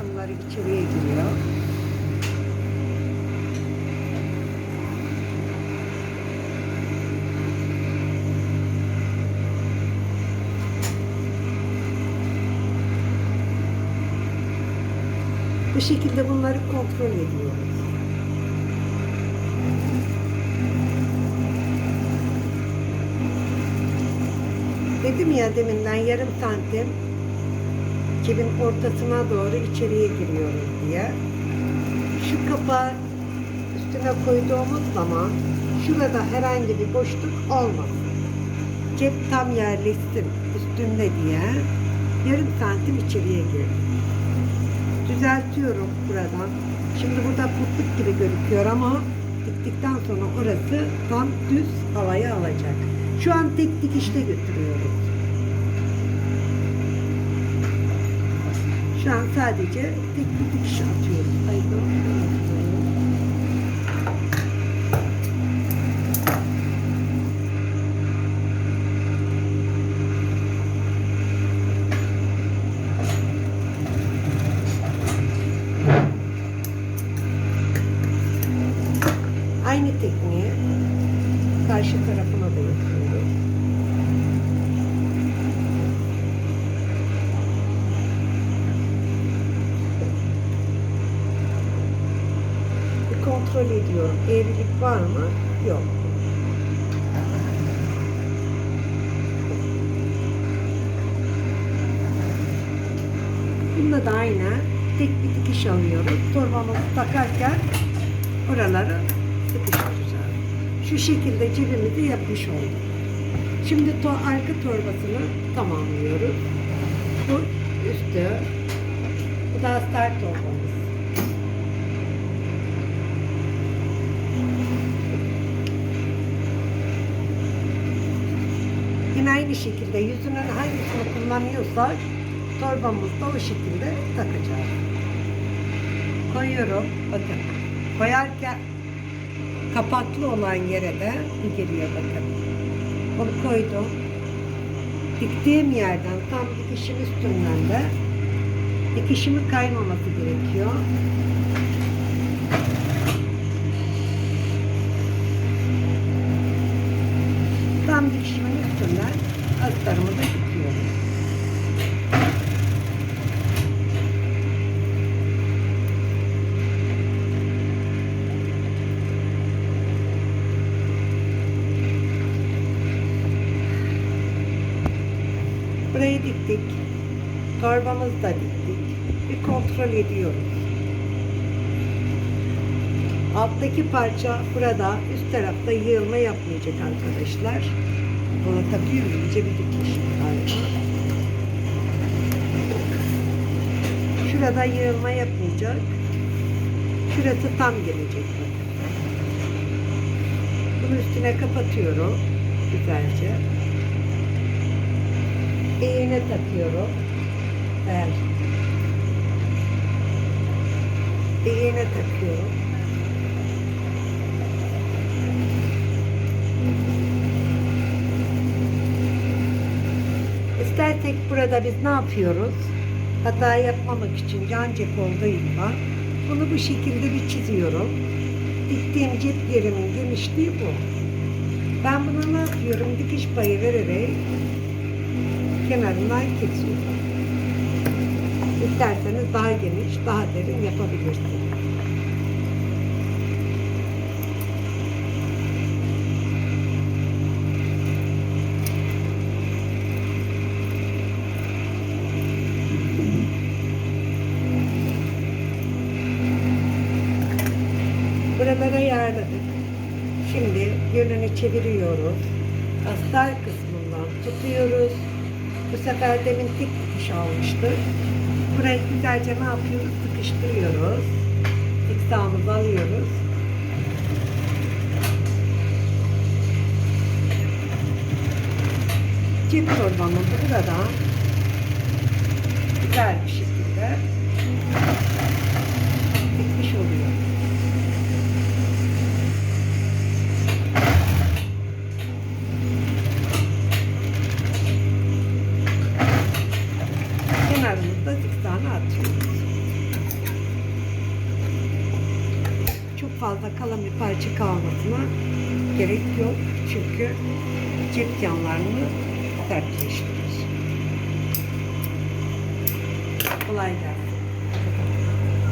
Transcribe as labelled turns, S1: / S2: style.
S1: kısımları içeriye giriyor. Bu şekilde bunları kontrol ediyoruz. Dedim ya deminden yarım santim cebin ortasına doğru içeriye giriyoruz diye. Şu kapağı üstüne koyduğumuz zaman şurada herhangi bir boşluk olmasın. Cep tam yerleşsin üstünde diye yarım santim içeriye girdim. Düzeltiyorum buradan. Şimdi burada putluk gibi gözüküyor ama diktikten sonra orası tam düz havaya alacak. Şu an tek dikişte götürüyoruz. Şu an sadece tek bir dikiş atıyoruz. Ay, doğru. Aynı tekniği karşı tarafına da yapıyoruz. Bir kontrol ediyorum. Eğrilik var mı? Yok. Bunda da aynı. Tek bir dikiş alıyoruz. Torbamızı takarken oraları sıkıştıracağız. Şu şekilde cebimizi yapmış olduk. Şimdi to arka torbasını tamamlıyoruz. Bu üstü. Bu da astar torbamız. Aynı şekilde yüzünün hangisini kullanıyorsak torbamızda o şekilde takacağız. Koyuyorum. Bakın. Koyarken kapaklı olan yere de geliyor bakın. Onu koydum. Diktiğim yerden tam dikişin üstünden de dikişimi kaymaması gerekiyor. Tam dikişimin üstünden astarımı da dikiyorum. Burayı diktik. Torbamızı da diktik. Bir kontrol ediyoruz. Alttaki parça burada, üst tarafta yığılma yapmayacak arkadaşlar. Bunu takıyoruz, iyice bir dikiş. Şurada yığılma yapmayacak. Şurası tam gelecek. bakın. Bunu üstüne kapatıyorum. Güzelce. İğne takıyorum. Ver. İğne takıyorum. İstersek burada biz ne yapıyoruz? Hata yapmamak için can cep olduğunda bunu bu şekilde bir çiziyorum. Diktiğim cep yerimin genişliği bu. Ben bunu ne yapıyorum? Dikiş payı vererek kenarından kesiyorum. İsterseniz daha geniş, daha derin yapabilirsiniz. Buralara ayarladık. Şimdi yönünü çeviriyoruz. Astar kısmından tutuyoruz. Bu sefer demin tek dikiş almıştık. Burayı güzelce ne yapıyoruz? Sıkıştırıyoruz. Tiksağımızı alıyoruz. Cep torbamızı burada güzel bir şekilde yarımda iki tane atıyoruz. Çok fazla kalan bir parça kalmasına gerek yok. Çünkü cep yanlarını sertleştirir. Kolay gelsin.